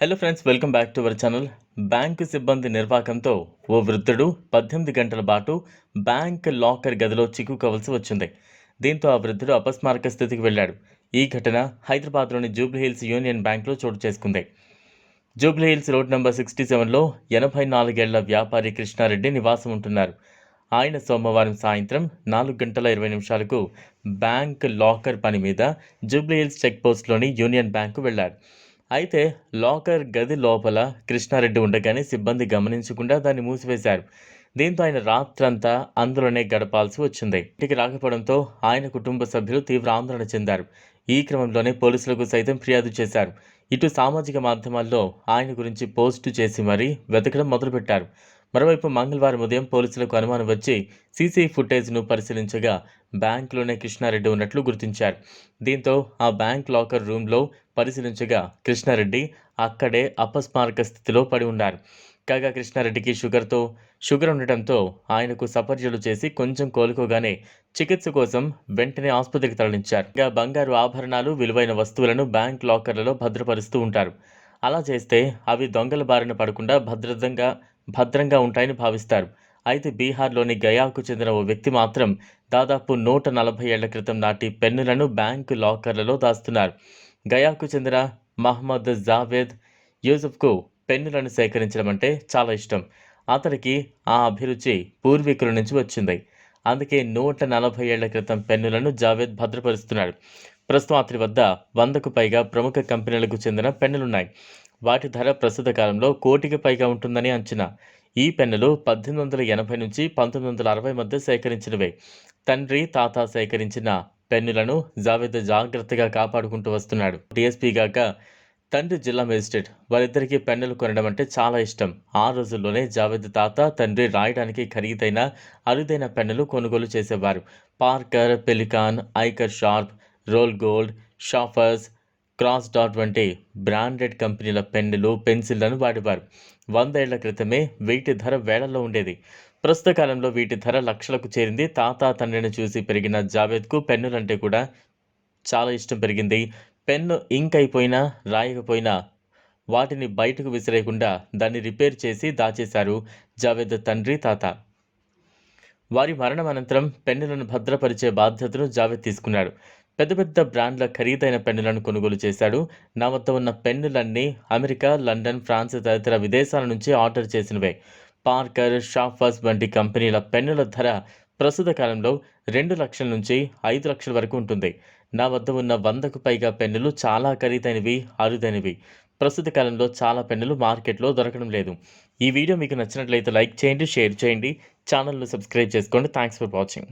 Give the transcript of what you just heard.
Hello friends welcome back to our channel bank సిబ్బంది నిర్వాకంతో ఓ వృద్ధుడు పద్దెనిమిది గంటల పాటు బ్యాంక్ లాకర్ గదిలో చిక్కుకోవలసి వచ్చింది. దీంతో ఆ వృద్ధుడు అపస్మారక స్థితికి వెళ్ళాడు. ఈ ఘటన హైదరాబాద్లోని జూబ్లీహిల్స్ యూనియన్ బ్యాంక్లో చోటు చేసుకుంది. జూబ్లీహిల్స్ రోడ్ నెంబర్ సిక్స్టీ సెవెన్లో ఎనభై నాలుగేళ్ళ వ్యాపారి కృష్ణారెడ్డి నివాసం ఉంటున్నారు. ఆయన సోమవారం సాయంత్రం నాలుగు గంటల ఇరవై నిమిషాలకు బ్యాంక్ లాకర్ పని మీద జూబ్లీహిల్స్ చెక్ పోస్ట్లోని యూనియన్ బ్యాంకు వెళ్ళాడు అయితే లాకర్ గది లోపల కృష్ణారెడ్డి ఉండగానే సిబ్బంది గమనించకుండా దాన్ని మూసివేశారు. దీంతో ఆయన రాత్రంతా అందులోనే గడపాల్సి వచ్చింది. ఇంటికి రాకపోవడంతో ఆయన కుటుంబ సభ్యులు తీవ్ర ఆందోళన చెందారు. ఈ క్రమంలోనే పోలీసులకు సైతం ఫిర్యాదు చేశారు. ఇటు సామాజిక మాధ్యమాల్లో ఆయన గురించి పోస్టు చేసి మరీ వెతకడం మొదలుపెట్టారు. మరోవైపు మంగళవారం ఉదయం పోలీసులకు అనుమానం వచ్చి సీసీ ఫుటేజ్ను పరిశీలించగా బ్యాంకులోనే కృష్ణారెడ్డి ఉన్నట్లు గుర్తించారు. దీంతో ఆ బ్యాంక్ లాకర్ రూమ్లో పరిశీలించగా కృష్ణారెడ్డి అక్కడే అపస్మారక స్థితిలో పడి ఉన్నారు. కాగా కృష్ణారెడ్డికి షుగర్తో షుగర్ ఉండటంతో ఆయనకు సపర్యలు చేసి కొంచెం కోలుకోగానే చికిత్స కోసం వెంటనే ఆసుపత్రికి తరలించారు. ఇంకా బంగారు ఆభరణాలు విలువైన వస్తువులను బ్యాంక్ లాకర్లలో భద్రపరుస్తూ ఉంటారు. అలా చేస్తే అవి దొంగల బారిన పడకుండా భద్రతంగా భద్రంగా ఉంటాయని భావిస్తారు. అయితే బీహార్లోని గయాకు చెందిన ఓ వ్యక్తి మాత్రం దాదాపు నూట నలభై ఏళ్ళ క్రితం నాటి పెన్నులను బ్యాంకు లాకర్లలో దాస్తున్నారు. గయాకు చెందిన మహమ్మద్ జావేద్ యూసుఫ్కు పెన్నులను సేకరించడం అంటే చాలా ఇష్టం. అతనికి ఆ అభిరుచి పూర్వీకుల నుంచి వచ్చింది. అందుకే నూట నలభై ఏళ్ళ క్రితం పెన్నులను జావేద్ భద్రపరుస్తున్నాడు. ప్రస్తుతం అతని వద్ద వందకు పైగా ప్రముఖ కంపెనీలకు చెందిన పెన్నులున్నాయి. వాటి ధర ప్రస్తుత కాలంలో కోటికి పైగా ఉంటుందని అంచనా. ఈ పెన్నులు పద్దెనిమిది వందల ఎనభై నుంచి పంతొమ్మిది వందల అరవై మధ్య సేకరించినవే. తండ్రి తాత సేకరించిన పెన్నులను జావేద్ జాగ్రత్తగా కాపాడుకుంటూ వస్తున్నాడు. డిఎస్పీ గాక తండ్రి జిల్లా మేజిస్ట్రేట్ వారిద్దరికీ పెన్నులు కొనడం అంటే చాలా ఇష్టం. ఆ రోజుల్లోనే జావేద్ తాత తండ్రి రాయడానికి ఖరీదైన అరుదైన పెన్నులు కొనుగోలు చేసేవారు. Parker pelican ఐకర్ Sharp roll gold Sheaffer's Cross dot వంటి బ్రాండెడ్ కంపెనీల పెన్నులు పెన్సిళ్ళను వాడేవారు. వందేళ్ళ క్రితమే వీటి ధర వేళల్లో ఉండేది. ప్రస్తుత కాలంలో వీటి ధర లక్షలకు చేరింది. తాత తండ్రిని చూసి పెరిగిన జావేద్కు పెన్నులంటే కూడా చాలా ఇష్టం పెరిగింది. పెన్ను ఇంక్ అయిపోయినా రాయకపోయినా వాటిని బయటకు విసిరేయకుండా దాన్ని రిపేర్ చేసి దాచేశారు జావేద్ తండ్రి తాత. వారి మరణం అనంతరం పెన్నులను భద్రపరిచే బాధ్యతను జావేద్ తీసుకున్నాడు. పెద్ద పెద్ద బ్రాండ్ల ఖరీదైన పెన్నులను కొనుగోలు చేశాడు. నా వద్ద ఉన్న పెన్నులన్నీ అమెరికా లండన్ ఫ్రాన్స్ తదితర విదేశాల నుంచి ఆర్డర్ చేసినవే. పార్కర్ షాఫర్స్ వంటి కంపెనీల పెన్నుల ధర ప్రస్తుత కాలంలో రెండు లక్షల నుంచి ఐదు లక్షల వరకు ఉంటుంది. నా వద్ద ఉన్న వందకు పైగా పెన్నులు చాలా ఖరీదైనవి అరుదైనవి. ప్రస్తుత కాలంలో చాలా పెన్నులు మార్కెట్లో దొరకడం లేదు. ఈ వీడియో మీకు నచ్చినట్లయితే లైక్ చేయండి షేర్ చేయండి. ఛానల్ను సబ్స్క్రైబ్ చేసుకోండి. Thanks for watching.